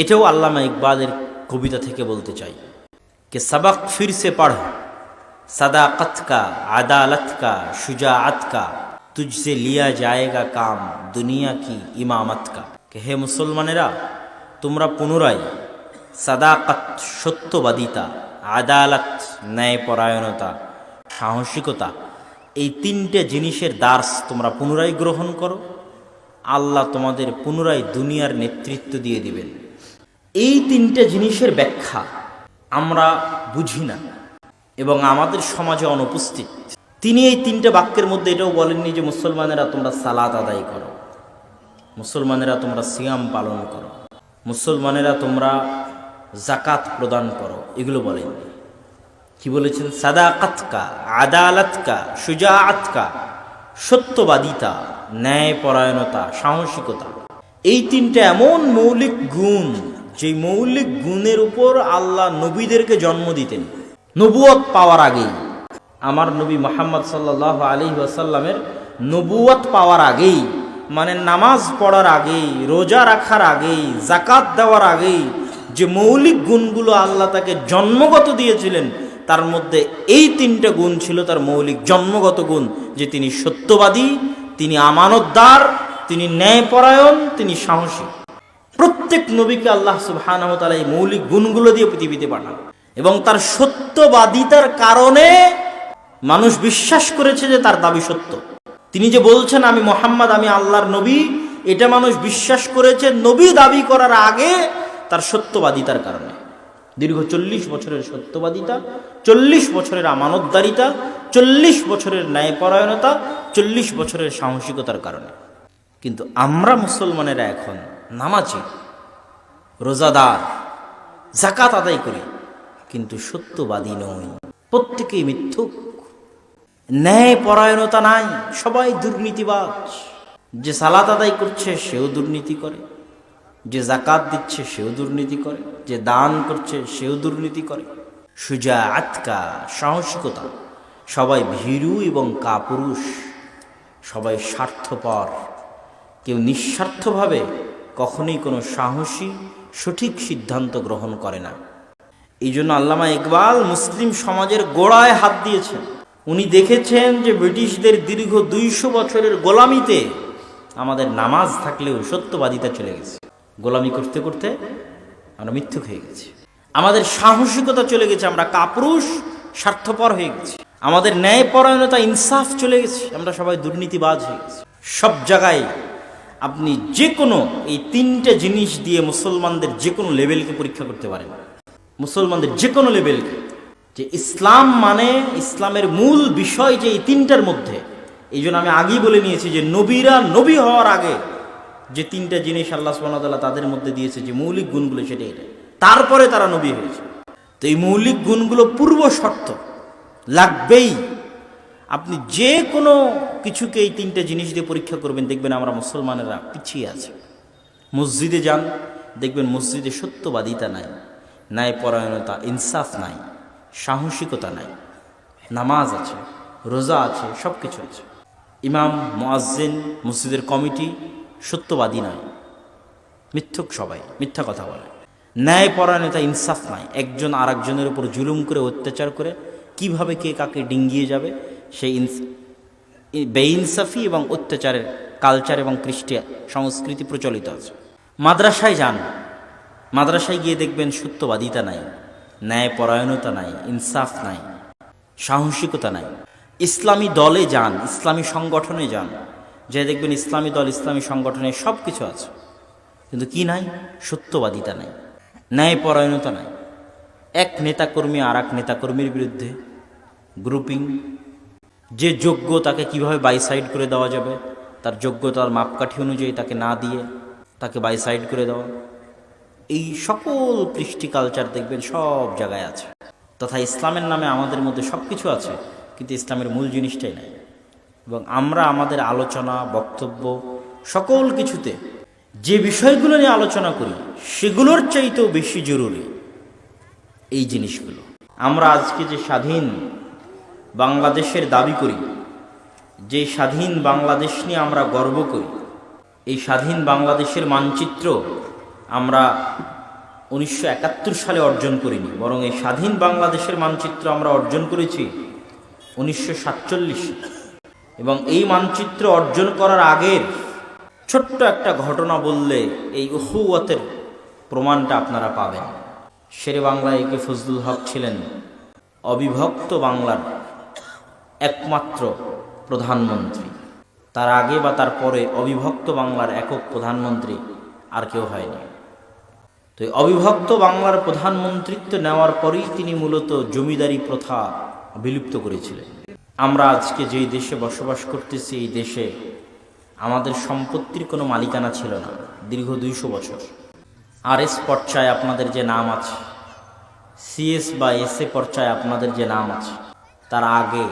এটাও আল্লামা ইকবালের কবিতা থেকে বলতে চাই কে সাবাক ফিরসে পাড়ো সাদা কা, আদালত কা সুজাআত কা, তুঝসে লিয়া যায়গা কাম দুনিয়া কি ইমামত কা। কে হে মুসলমানেরা, তোমরা পুনরায় সাদাকত সত্যবাদিতা, আদালত, ন্যায়পরায়ণতা, সাহসিকতা, এই তিনটে জিনিসের দাস তোমরা পুনরায় গ্রহণ করো। আল্লাহ তোমাদের পুনরায় দুনিয়ার নেতৃত্ব দিয়ে দিবেন। এই তিনটে জিনিসের ব্যাখ্যা আমরা বুঝি না এবং আমাদের সমাজে অনুপস্থিত। তিনি এই তিনটে বাক্যের মধ্যে এটাও বলেননি যে মুসলমানেরা তোমরা সালাত আদায় করো, মুসলমানেরা তোমরা সিয়াম পালন করো, মুসলমানেরা তোমরা জাকাত প্রদান করো, এগুলো বলেননি। কি বলেছেন? সাদা সাদাকাতকা, আদালতকা সুজাআতকা সত্যবাদিতা, ন্যায়পরায়ণতা, সাহসিকতা। এই তিনটা এমন মৌলিক গুণ যে মৌলিক গুণের উপর আল্লাহ নবীদেরকে জন্ম দিতেন নবুয়ত পাওয়ার আগেই। আমার নবী মোহাম্মদ সাল্লাহ আলী ওয়াসাল্লামের নবুয়ত পাওয়ার আগেই মানে নামাজ পড়ার আগেই, রোজা রাখার আগেই জাকাত দেওয়ার আগেই, যে মৌলিক গুণগুলো আল্লাহ তাকে জন্মগত দিয়েছিলেন, তার মধ্যে এই তিনটা গুণ ছিল তার মৌলিক জন্মগত গুণ, যে তিনি সত্যবাদী, তিনি আমানতদার, তিনি ন্যায়পরায়ণ, তিনি সাহসী। প্রত্যেক নবীকে আল্লাহ সুবহানাহু তাআলা এই মৌলিক গুণগুলো দিয়ে পৃথিবীতে পাঠান। এবং তার সত্যবাদিতার কারণে মানুষ বিশ্বাস করেছে যে তার দাবি সত্য। তিনি যে বলছেন, আমি মোহাম্মদ, আমি আল্লাহর নবী এটা মানুষ বিশ্বাস করেছে নবী দাবি করার আগে তার সত্যবাদিতার কারণে। দীর্ঘ চল্লিশ বছরের সত্যবাদিতা, চল্লিশ বছরের আমানতদারিতা, চল্লিশ বছরের ন্যায়পরায়ণতা, চল্লিশ বছরের সাহসিকতার কারণে। কিন্তু আমরা মুসলমানেরা এখন নামাজি, রোজাদার জাকাত আদায় করি, কিন্তু সত্যবাদী নই প্রত্যেকেই মিথ্যুক। ন্যায় পরায়ণতা নাই, সবাই দুর্নীতিবাজ। যে সালাত আদায় করছে, সেও দুর্নীতি করে। যে জাকাত দিচ্ছে, সেও দুর্নীতি করে। যে দান করছে, সেও দুর্নীতি করে। সুজা আতকা, সাহসিকতা, সবাই ভীরু এবং কাপুরুষ, সবাই স্বার্থপর। কেউ নিঃস্বার্থভাবে কখনোই কোনো সাহসী সঠিক সিদ্ধান্ত গ্রহণ করে না। এই জন্য আল্লামা ইকবাল মুসলিম সমাজের গোড়ায় হাত দিয়েছেন। উনি দেখেছেন যে ব্রিটিশদের দীর্ঘ দুইশো বছরের গোলামিতে আমাদের নামাজ থাকলেও সত্যবাদিতা চলে গেছে। গোলামি করতে করতে আমরা মিথ্যুক হয়ে গেছি। আমাদের সাহসিকতা চলে গেছে, আমরা কাপুরুষ, স্বার্থপর হয়ে গেছি। আমাদের ন্যায়পরায়ণতা, ইনসাফ চলে গেছে, আমরা সবাই দুর্নীতিবাজ হয়ে গেছি। সব জায়গায় আপনি যে কোনো এই তিনটে জিনিস দিয়ে মুসলমানদের যে কোনো লেভেলকে পরীক্ষা করতে পারেন। মুসলমানদের যে কোনো লেভেলকে। যে ইসলাম মানে ইসলামের মূল বিষয় যে এই তিনটার মধ্যে। এই জন্য আমি আগেই বলে নিয়েছি যে নবীরা নবী হওয়ার আগে যে তিনটা জিনিস আল্লাহ সুবাহতাল্লাহ তাদের মধ্যে দিয়েছে যে মৌলিক গুণগুলো সেটা এটা। তারপরে তারা নবী হয়েছে। তো এই মৌলিক গুণগুলো পূর্ব শর্ত। লাগবেই। আপনি যে কোনো কিছুকে এই তিনটে জিনিস দিয়ে পরীক্ষা করবেন, দেখবেন আমরা মুসলমানেরা পিছিয়ে আছে। মসজিদে যান, দেখবেন মসজিদে সত্যবাদিতা নাই ন্যায়পরায়ণতা ইনসাফ নাই, সাহসিকতা নাই, নামাজ আছে, রোজা আছে সব কিছু আছে। ইমাম, মোয়াজ্জেন, মসজিদের কমিটি সত্যবাদী নয়, মিথ্যক সবাই, মিথ্যা কথা বলে। ন্যায়পরায়ণতা ইনসাফ নাই, একজন আর একজনের উপর জুলুম করে, অত্যাচার করে, কীভাবে কে কাকে ডিঙ্গিয়ে যাবে? সেই ইনস- বেইনসাফি এবং অত্যাচারের কালচার এবং কৃষ্টি সংস্কৃতি প্রচলিত আছে। মাদ্রাসায় যান। মাদ্রাসায় গিয়ে দেখবেন সত্যবাদিতা নাই, ন্যায়পরায়ণতা নাই, ইনসাফ নাই, সাহসিকতা নাই। ইসলামী দলে যান, ইসলামী সংগঠনে যান। যে দেখবেন ইসলামী দল, ইসলামী সংগঠনে সব কিছু আছে। কিন্তু কি নাই? সত্যবাদিতা নাই, ন্যায়পরায়ণতা নাই। এক নেতাকর্মী আর এক নেতাকর্মীর বিরুদ্ধে গ্রুপিং যে যোগ্য তাকে কীভাবে বাইসাইড করে দেওয়া যাবে, তার যোগ্যতার মাপকাঠি অনুযায়ী তাকে না দিয়ে তাকে বাইসাইড করে দেওয়া। এই সকল কৃষ্টি কালচার দেখবেন সব জায়গায় আছে। তথা ইসলামের নামে আমাদের মধ্যে সব কিছু আছে, কিন্তু ইসলামের মূল জিনিসটাই নাই। এবং আমরা আমাদের আলোচনা, বক্তব্য, সকল কিছুতে যে বিষয়গুলো নিয়ে আলোচনা করি, সেগুলোর চাইতেও বেশি জরুরি এই জিনিসগুলো। আমরা আজকে যে স্বাধীন বাংলাদেশের দাবি করি, যে স্বাধীন বাংলাদেশ নিয়ে আমরা গর্ব করি, এই স্বাধীন বাংলাদেশের মানচিত্র আমরা উনিশশো একাত্তর সালে অর্জন করিনি, বরং এই স্বাধীন বাংলাদেশের মানচিত্র আমরা অর্জন করেছি উনিশশো এবং এই মানচিত্র অর্জন করার আগের ছোট্ট একটা ঘটনা বললে এই উহুয়াতের প্রমাণটা আপনারা পাবেন। শেরে বাংলা একে ফজলুল হক ছিলেন অবিভক্ত বাংলার একমাত্র প্রধানমন্ত্রী। তার আগে বা তার পরে অবিভক্ত বাংলার একক প্রধানমন্ত্রী আর কেউ হয়নি। তো অবিভক্ত বাংলার প্রধানমন্ত্রিত্ব নেওয়ার পরেই তিনি মূলত জমিদারি প্রথা বিলুপ্ত করেছিলেন। আমরা আজকে যেই দেশে বসবাস করতেছি, এই দেশে আমাদের সম্পত্তির কোনো মালিকানা ছিল না, দীর্ঘ দুইশো বছর। আর এস পর্চায় আপনাদের যে নাম আছে সিএস বা এস এ পর্চায় আপনাদের যে নাম আছে, তার আগে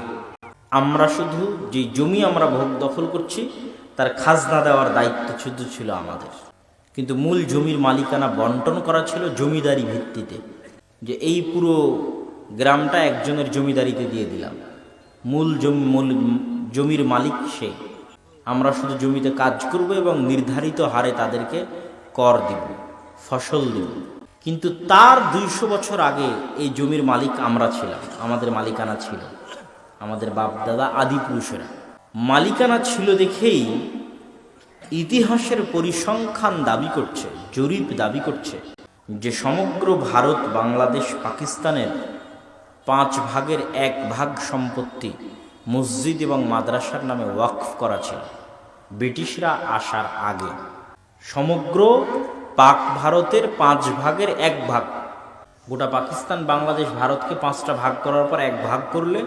আমরা শুধু যে জমি আমরা ভোগ দখল করছি, তার খাজনা দেওয়ার দায়িত্ব শুধু ছিল আমাদের। কিন্তু মূল জমির মালিকানা বন্টন করা ছিল জমিদারি ভিত্তিতে। যে এই পুরো গ্রামটা একজনের জমিদারিতে দিয়ে দিলাম। মূল জমি, মূল জমির মালিক সে। আমরা শুধু জমিতে কাজ করব এবং নির্ধারিত হারে তাদেরকে কর দিব, ফসল দিব। কিন্তু তার দুইশো বছর আগে এই জমির মালিক আমরা ছিলাম, আমাদের মালিকানা ছিল। আমাদের বাপ দাদা আদি পুরুষেরা। মালিকানা ছিল দেখেই ইতিহাসের পরিসংখ্যান দাবি করছে, জরিপ দাবি করছে যে সমগ্র ভারত, বাংলাদেশ, পাকিস্তানের পাঁচ ভাগের এক ভাগ সম্পত্তি মসজিদ এবং মাদ্রাসার নামে ওয়াকফ করা ছিল, ব্রিটিশরা আসার আগে। সমগ্র পাক ভারতের পাঁচ ভাগের এক ভাগ। গোটা পাকিস্তান, বাংলাদেশ, ভারতকে পাঁচটা ভাগ করার পর এক ভাগ করলে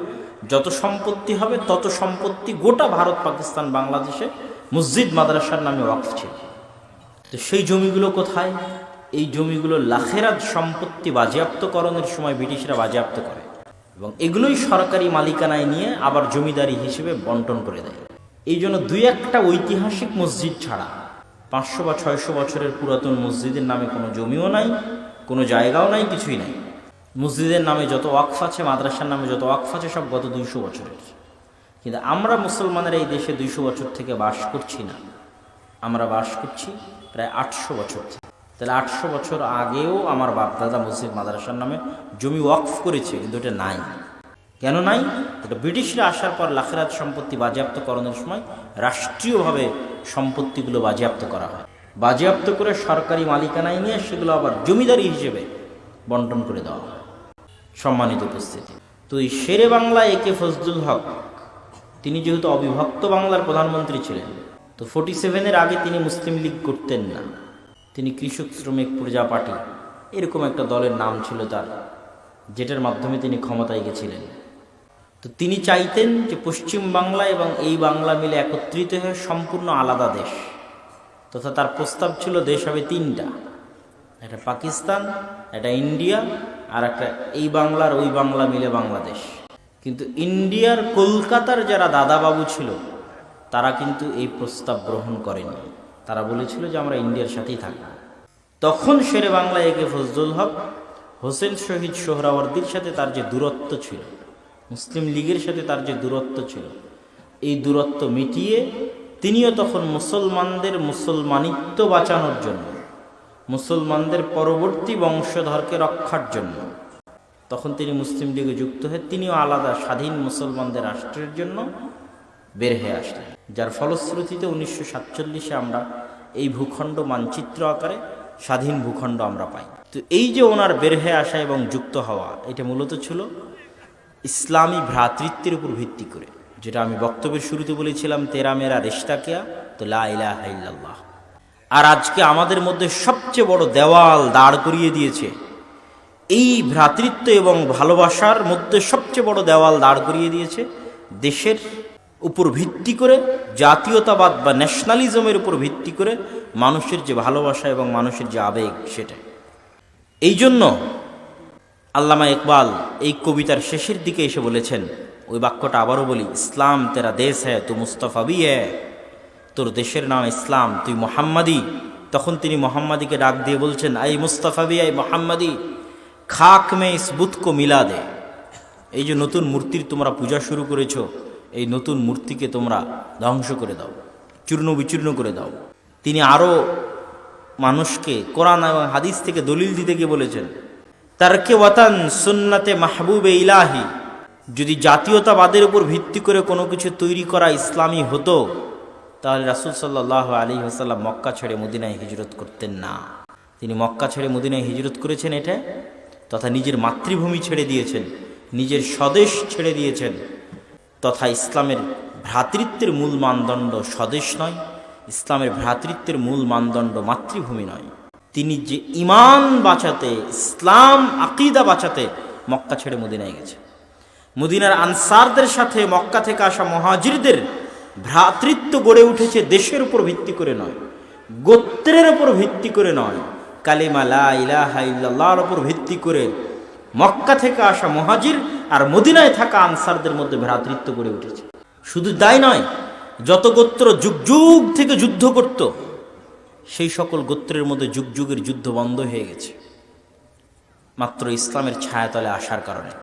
যত সম্পত্তি হবে, তত সম্পত্তি গোটা ভারত, পাকিস্তান, বাংলাদেশে মসজিদ, মাদ্রাসার নামে ওয়াকফ ছিল। তো সেই জমিগুলো কোথায়? এই জমিগুলো লাখেরাত সম্পত্তি বাজেয়াপ্তকরণের সময় ব্রিটিশরা বাজেয়াপ্ত করে এবং এগুলোই সরকারি মালিকানায় নিয়ে আবার জমিদারি হিসেবে বন্টন করে দেয়। এই জন্য দুই একটা ঐতিহাসিক মসজিদ ছাড়া পাঁচশো বা ছয়শো বছরের পুরাতন মসজিদের নামে কোনো জমিও নাই, কোনো জায়গাও নাই, কিছুই নাই। মসজিদের নামে যত ওয়াকফ আছে, মাদ্রাসার নামে যত ওয়াকফ আছে, সব গত দুইশো বছরের। কিন্তু আমরা মুসলমানের এই দেশে দুইশো বছর থেকে বাস করছি না। আমরা বাস করছি প্রায় আটশো বছর থেকে। তাহলে আটশো বছর আগেও আমার বাপদাদা মসজিদ মাদ্রাসার নামে জমি ওয়াকফ করেছে, কিন্তু এটা নাই। কেন নাই? এটা ব্রিটিশরা আসার পর লাখেরাত সম্পত্তি বাজেয়াপ্তকরণের সময় রাষ্ট্রীয়ভাবে সম্পত্তিগুলো বাজেয়াপ্ত করা হয়। বাজেয়াপ্ত করে সরকারি মালিকানায় নিয়ে সেগুলো আবার জমিদারি হিসেবে বন্টন করে দেওয়া হয়। সম্মানিত উপস্থিতি। তো এই শেরে বাংলা একে ফজলুল হক, তিনি যেহেতু অবিভক্ত বাংলার প্রধানমন্ত্রী ছিলেন, তো ফোর্টি সেভেনের আগে তিনি মুসলিম লীগ করতেন না। তিনি কৃষক শ্রমিক প্রজা পার্টি, এরকম একটা দলের নাম ছিল তার, যেটার মাধ্যমে তিনি ক্ষমতায় গেছিলেন। তো তিনি চাইতেন যে পশ্চিম বাংলা এবং এই বাংলা মিলে একত্রিত হয়ে সম্পূর্ণ আলাদা দেশ, তথা তার প্রস্তাব ছিল দেশ হবে তিনটা। একটা পাকিস্তান, একটা ইন্ডিয়া আর একটা এই বাংলার, ওই বাংলা মিলে বাংলাদেশ। কিন্তু ইন্ডিয়ার কলকাতার যারা দাদাবাবু ছিল, তারা কিন্তু এই প্রস্তাব গ্রহণ করেনি। তারা বলেছিল যে আমরা ইন্ডিয়ার সাথেই থাকব। তখন শেরে বাংলা একে ফজলুল হক, হোসেন শহীদ সোহরাওয়ার্দির সাথে তার যে দূরত্ব ছিল, মুসলিম লীগের সাথে তার যে দূরত্ব ছিল, এই দূরত্ব মিটিয়ে তিনিও তখন মুসলমানদের মুসলমানিত্ব বাঁচানোর জন্য মুসলমানদের পরবর্তী বংশধরকে রক্ষার জন্য। তখন তিনি মুসলিম লীগে যুক্ত হয়ে তিনিও আলাদা স্বাধীন মুসলমানদের রাষ্ট্রের জন্য বের হয়ে আসলেন। যার ফলশ্রুতিতে উনিশশো সাতচল্লিশে আমরা এই ভূখণ্ড মানচিত্র আকারে স্বাধীন ভূখণ্ড আমরা পাই। তো এই যে ওনার বের হয়ে আসা এবং যুক্ত হওয়া, এটা মূলত ছিল ইসলামী ভ্রাতৃত্বের উপর ভিত্তি করে, যেটা আমি বক্তব্যের শুরুতে বলেছিলাম তেরা মেরা রেশতা কেয়া তো লা ইলাহা ইল্লাল্লাহ। আর আজকে আমাদের মধ্যে সবচেয়ে বড় দেওয়াল দাঁড় করিয়ে দিয়েছে। এই ভ্রাতৃত্ব এবং ভালোবাসার মধ্যে সবচেয়ে বড় দেওয়াল দাঁড় করিয়ে দিয়েছে দেশের উপর ভিত্তি করে, জাতীয়তাবাদ বা ন্যাশনালিজমের উপর ভিত্তি করে মানুষের যে ভালোবাসা এবং মানুষের যে আবেগ সেটা। এই জন্য আল্লামা ইকবাল এই কবিতার শেষের দিকে এসে বলেছেন, ওই বাক্যটা আবারও বলি, ইসলাম তেরা দেশ হ্যাঁ তু মুস্তফাবি হ্যাঁ তোর দেশের নাম ইসলাম, তুই মোহাম্মদী। তখন তিনি মোহাম্মদীকে ডাক দিয়ে বলছেন, আই মুস্তফাবি আই মোহাম্মদী, খাক মে ইস বুতকো মিলা দে এই যে নতুন মূর্তির তোমরা পূজা শুরু করেছ, এই নতুন মূর্তিকে তোমরা ধ্বংস করে দাও, চূর্ণ বিচূর্ণ করে দাও। তিনি আরও মানুষকে কোরআন এবং হাদিস থেকে দলিল দিতে গিয়ে বলেছেন, তারকে ওয়াতান সুন্নাতে মাহবুবে ইলাহি। যদি জাতীয়তাবাদের উপর ভিত্তি করে কোনো কিছু তৈরি করা ইসলামী হতো তাহলে রাসুল সাল্লাহ আলী হাসাল্লাম মক্কা ছেড়ে মদিনায় হিজরত করতেন না। তিনি মক্কা ছেড়ে মদিনায় হিজরত করেছেন এটা? তথা নিজের মাতৃভূমি ছেড়ে দিয়েছেন, নিজের স্বদেশ ছেড়ে দিয়েছেন, তথা ইসলামের ভ্রাতৃত্বের মূল মানদণ্ড স্বদেশ নয়, ইসলামের ভ্রাতৃত্বের মূল মানদণ্ড মাতৃভূমি নয়। তিনি যে ইমান বাঁচাতে, ইসলাম আকিদা বাঁচাতে মক্কা ছেড়ে মদিনায় গেছে মদিনার আনসারদের সাথে মক্কা থেকে আসা মহাজিরদের ভ্রাতৃত্ব গড়ে উঠেছে দেশের উপর ভিত্তি করে নয়, গোত্রের উপর ভিত্তি করে নয়, কালিমা লা ইলাহা ইল্লাল্লাহর উপর ভিত্তি করে মক্কা থেকে আসা মহাজির আর মদিনায় থাকা আনসারদের মধ্যে ভ্রাতৃত্ব গড়ে উঠেছে। শুধু তাই নয়, যত গোত্র যুগ যুগ থেকে যুদ্ধ করত, সেই সকল গোত্রের মধ্যে যুগ যুগের যুদ্ধ বন্ধ হয়ে গেছে। মাত্র ইসলামের ছায়াতলে আসার কারণে।